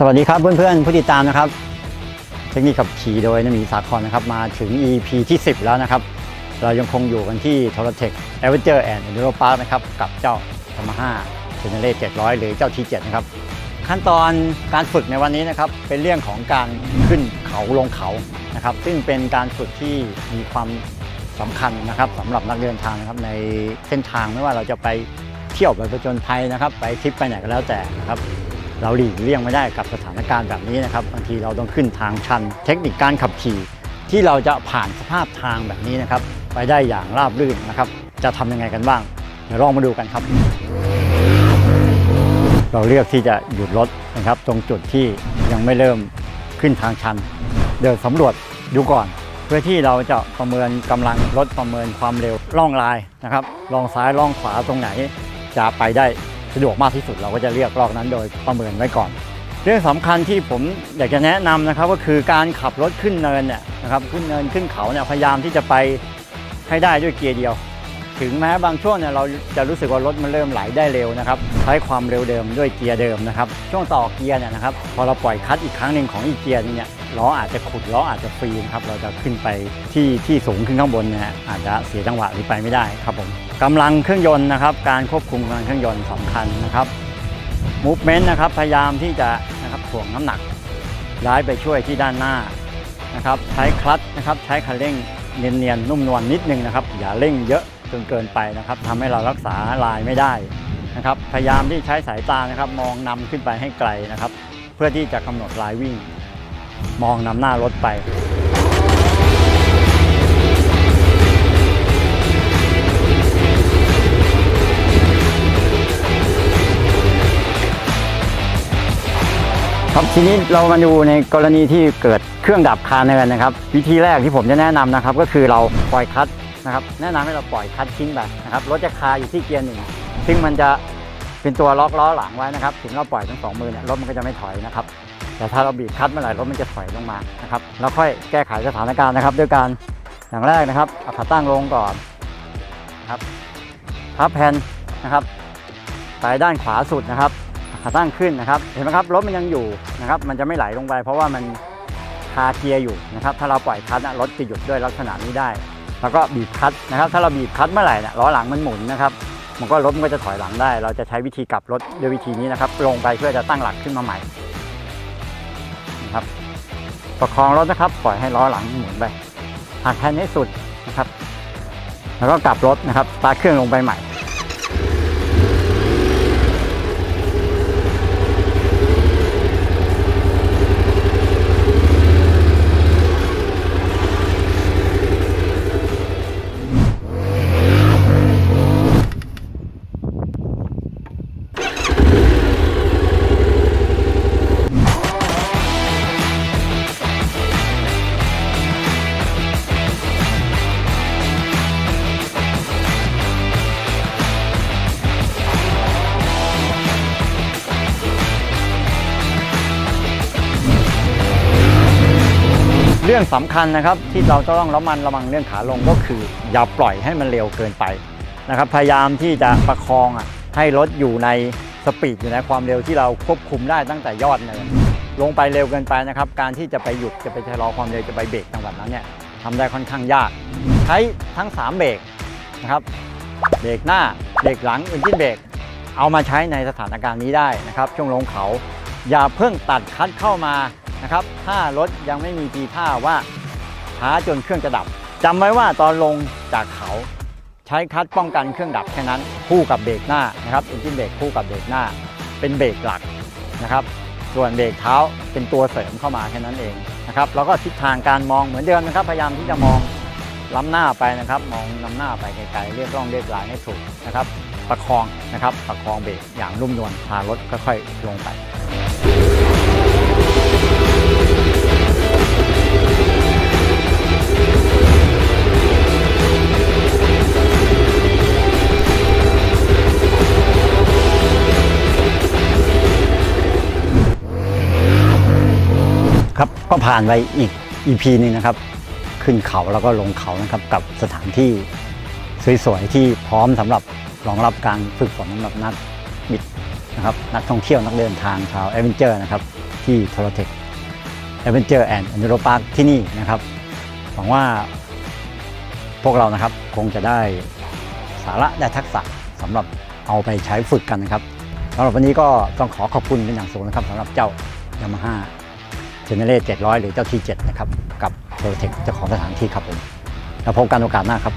สวัสดีครับเพื่อนๆผู้ติดตามนะครับ เทคนิคขับขี่โดยนมีสาครนะครับ มาถึง EP ที่ 10 แล้วนะครับ เรายังคงอยู่กันที่โทรเทค a v e n t u r and Enduro Park นะครับ กับเจ้า Yamaha c h e n e r a 700 หรือเจ้า T7 นะครับ ขั้นตอนการฝึกในวันนี้นะครับ เป็นเรื่องของการขึ้นเขาลงเขานะครับ ซึ่งเป็นการฝึกที่มีความสำคัญนะครับสำหรับนักเดินทางนะครับในเส้นทางไม่ว่าเราจะไปเที่ยวไปประจนภัยนะครับ ไปทริปไปไหนก็แล้วแต่นะครับ เราหลีกเลี่ยงไม่ได้กับสถานการณ์แบบนี้นะครับบางทีเราต้องขึ้นทางชัน เทคนิคการขับขี่ที่เราจะผ่านสภาพทางแบบนี้นะครับ ไปได้อย่างราบรื่นนะครับ จะทำยังไงกันบ้าง เดี๋ยวลองมาดูกันครับ เราเลือกที่จะหยุดรถนะครับ ตรงจุดที่ยังไม่เริ่มขึ้นทางชัน เดินสำรวจดูก่อน เพื่อที่เราจะประเมินกำลังรถประเมินความเร็วล่องลายนะครับลองซ้ายล่องขวาตรงไหนจะไปได้ะดวกมากที่สุดเราก็จะเลือกลอกนั้นโดยประเมินไว้ก่อน เรื่องสำคัญที่ผมอยากจะแนะนำนะครับก็คือการขับรถขึ้นเนินเนี่ยนะครับขึ้นเนินขึ้นเขาเนี่ยพยายามที่จะไปให้ได้ด้วยเกียร์เดียว ถึงแม้บางช่วงเนี่ยเราจะรู้สึกว่ารถมันเริ่มไหลได้เร็วนะครับใช้ความเร็วเดิมด้วยเกียร์เดิมนะครับช่วงต่อเกียร์เนี่ยนะครับพอเราปล่อยคัตอีกครั้งหนึ่งของอีกเกียร์นึงเนี่ยล้ออาจจะขุดล้ออาจจะฟรีนะครับเราจะขึ้นไปที่ที่สูงขึ้นข้างบนเนี่ยอาจจะเสียจังหวะหรือไปไม่ได้ครับผมกำลังเครื่องยนต์นะครับการควบคุมกำลังเครื่องยนต์สำคัญนะครับมูฟเมนต์นะครับพยายามที่จะนะครับถ่วงน้ำหนักย้ายไปช่วยที่ด้านหน้านะครับใช้คลัตช์นะครับใช้คันเร่งเนียนๆนุ่มนวลนิดนึงนะครับอย่าเร่งเยอะ จนเกินไปนะครับทำให้เรารักษาลายไม่ได้นะครับ พยายามที่ใช้สายตานะครับ มองนำขึ้นไปให้ไกลนะครับ เพื่อที่จะกำหนดลายวิ่ง มองนำหน้ารถไปครับทีนี้เรามาดูในกรณีที่เกิดเครื่องดับคาเนินนะครับ วิธีแรกที่ผมจะแนะนำนะครับ ก็คือเราปล่อยคลัตช์ นะครับแนะนำให้เราปล่อยคลัตช์ทิ้งไปนะครับรถจะคาอยู่ที่เกียร์หนึ่งซึ่งมันจะเป็นตัวล็อกล้อหลังไว้นะครับ ถึงเราปล่อยทั้งสองมือเนี่ยรถมันก็จะไม่ถอยนะครับแต่ถ้าเราบีบคลัตช์เมื่อไหร่รถมันจะถอยลงมานะครับแล้วค่อยแก้ไขสถานการณ์นะครับ ด้วยการอย่างแรกนะครับเอาขาตั้งลงก่อนนะครับพับแผ่นนะครับไปด้านขวาสุดนะครับขาตั้งขึ้นนะครับเห็นไหมครับรถมันยังอยู่นะครับมันจะไม่ไหลลงไป เพราะว่ามันคาเกียร์อยู่นะครับถ้าเราปล่อยคลัตช์นะรถจะหยุดด้วยลักษณะนี้ได้ แล้วก็บีบคัตนะครับ ถ้าเราบีบคัตเมื่อไหร่เนี่ยล้อหลังมันหมุนนะครับ มันก็รถมันก็จะถอยหลังได้ เราจะใช้วิธีกลับรถด้วยวิธีนี้นะครับ ลงไปเพื่อจะตั้งหลักขึ้นมาใหม่นะครับ ประคองรถนะครับ ปล่อยให้ล้อหลังหมุนไปหักแฮนด์ให้สุดนะครับ แล้วก็กลับรถนะครับสตาร์ทเครื่องลงไปใหม่ เรื่องสำคัญนะครับที่เราจะต้องระมัดระวังเรื่องขาลงก็คือ อย่าปล่อยให้มันเร็วเกินไปนะครับพยายามที่จะประคองอะให้รถอยู่ในสปีดอยู่ในความเร็วที่เราควบคุมได้ตั้งแต่ยอดเนินลงไปเร็วเกินไปนะครับการที่จะไปหยุดจะไปชะลอความเร็วจะไปเบรกจังหวะนั้นเนี่ยทำได้ค่อนข้างยาก ใช้ทั้ง 3 เบรกนะครับเบรกหน้าเบรกหลังเอนจินเบรกเอามาใช้ในสถานการณ์นี้ได้นะครับ ช่วงลงเขา อย่าเพิ่งตัดคัดเข้ามา นะครับ ถ้ารถยังไม่มีทีท่าว่าช้าจนเครื่องจะดับจำไว้ว่าตอนลงจากเขาใช้คัดป้องกันเครื่องดับแค่นั้นคู่กับเบรกหน้านะครับเอนจินเบรกคู่กับเบรกหน้า เป็นเบรกหลักนะครับ ส่วนเบรกเท้าเป็นตัวเสริมเข้ามาแค่นั้นเองนะครับแล้วก็ทิศทางการมองเหมือนเดิมนะครับ พยายามที่จะมองล้ำหน้าไปนะครับ มองนำหน้าไปไกลๆเรียกร่องเรียกลายให้ถูกนะครับ ประคองนะครับประคองเบรกอย่างรุ่มนวลพารถค่อยๆลงไป ครับก็ผ่านไปอีก EP นึงนะครับ ขึ้นเขาแล้วก็ลงเขานะครับ กับสถานที่สวยๆที่พร้อมสำหรับรองรับการฝึกฝนสำหรับนักบิดนะครับ นักท่องเที่ยวนักเดินทางชาวแอดเวนเจอร์นะครับ ที่โทรเทคแอดเวนเจอร์แอนด์อนโรพาร์คที่นี่นะครับ หวังว่าพวกเรานะครับคงจะได้สาระและทักษะสำหรับเอาไปใช้ฝึกกันนะครับสำหรับวันนี้ก็ต้องขอขอบคุณเป็นอย่างสูงนะครับสำหรับเจ้ายามาฮ่าเจเนเรต700 หรือเจ้าที่7นะครับ กับโทรเทคเจ้าของสถานที่ครับผม แล้วพบกันโอกาสหน้าครับ